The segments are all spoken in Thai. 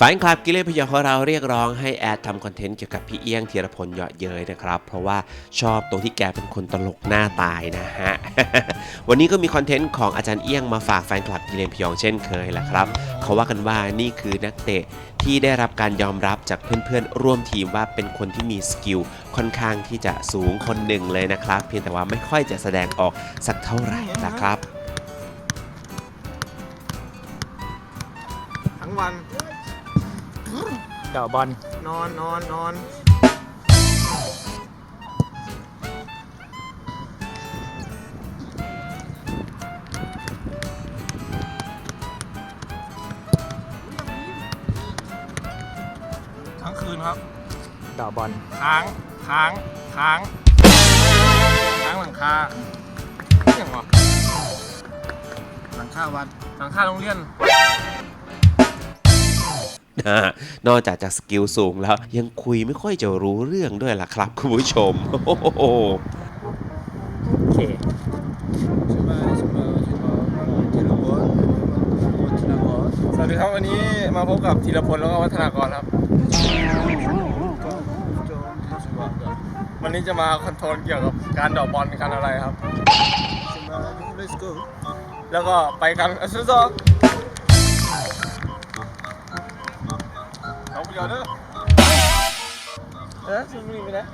แฟนคลับกิเลนพยองของเราเรียกร้องให้แอดทำคอนเทนต์เกี่ยวกับพี่เอี้ยงธีรพลเยาะเย้ยนะครับ เพราะว่าชอบตรงที่แกเป็นคนตลกหน้าตายนะฮะ วันนี้ก็มีคอนเทนต์ของอาจารย์เอี้ยงมาฝากแฟนคลับกิเลนพยองเช่นเคยแหละครับ เขาว่ากันว่านี่คือนักเตะที่ได้รับการยอมรับจากเพื่อนๆ ร่วมทีมว่าเป็นคนที่มีสกิลค่อนข้างที่จะสูงคนหนึ่งเลยนะครับ เพียงแต่ว่าไม่ค่อยจะแสดงออกสักเท่าไหร่นะครับทั้งวัน เดาะบอลนอนนอนนอนทั้งคืนครับเดาะบอลค้างค้างค้างค้างหลังคาอย่างวะหลังคาวัดหลังคาโรงเรียน นะฮะนอกจากจะสกิลสูงแล้ว ยังคุยไม่ค่อยจะรู้เรื่องด้วยล่ะครับคุณผู้ชม โอ้โหโอเคใช่ไหมใช่ไหมใช่ไหมทีละบอลวัฒนากรสวัสดีครับวันนี้มาพบกับธีรพลแล้วก็วัฒนากรครับก็จงที่สุวรรณวันนี้จะมาคอนโทรลเกี่ยวกับการเดอกบอลการอะไรครับใช่ไหม let's go แล้วก็ไปกันอะสู้ๆเอา เออชิมนี่ไปนะ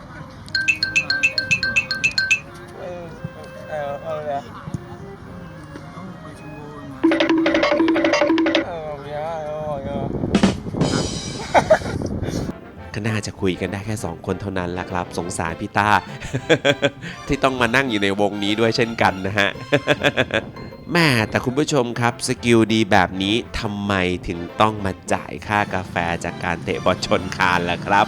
เออเออเอาเลย ก็น่าจะคุยกันได้แค่ 2 คนเท่านั้นแหละครับ สงสารพี่ต้า ที่ต้องมานั่งอยู่ในวงนี้ด้วยเช่นกันนะฮะแม่แต่คุณผู้ชมครับ สกิลดีแบบนี้ทำไมถึงต้องมาจ่ายค่ากาแฟจากการเตะบอลชนคานล่ะครับ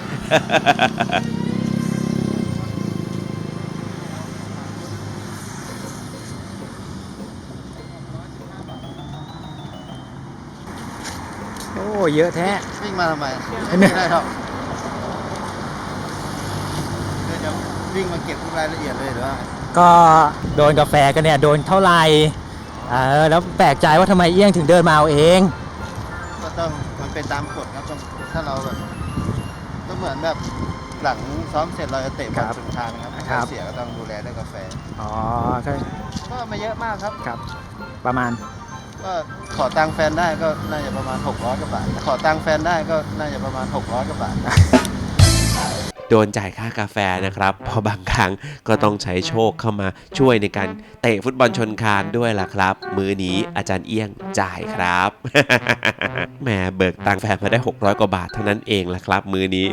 โอ้ เยอะแท้ วิ่งมาทำไมไอ้เนี่ยไม่ได้หรอกเดี๋ย วจะวิ่งมาเก็บทุกรายละเอียดเลยหรือว่าก็โดนกาแฟกันเนี่ยโดนเท่าไหร่เออแล้วแปลกใจว่าทำไมเอี้ยงถึงเดินมาเอาเอง ก็ต้องมันเป็นตามกฎครับต้องถ้าเราแบบก็เหมือนแบบหลังซ้อมเสร็จเราจะเตะบอลครับสุดทางครับครับเสียก็ต้องดูแลด้วยกาแฟ อ๋อก็ก็ไม่เยอะมากครับ ครับ ประมาณก็ขอตังค์แฟนได้ก็น่าจะประมาณ600กว่าบาท ขอตังค์แฟนได้ก็น่าจะประมาณ600กว่าบาท โดนจ่ายค่ากาแฟนะครับ เพราะบางครั้งก็ต้องใช้โชคเข้ามาช่วยในการเตะฟุตบอลชนคานด้วยล่ะครับ มือนี้อาจารย์เอี้ยงจ่ายครับแหมเบิกตังแฟนมาได้ 600 กว่าบาทเท่านั้นเองล่ะครับ มือนี้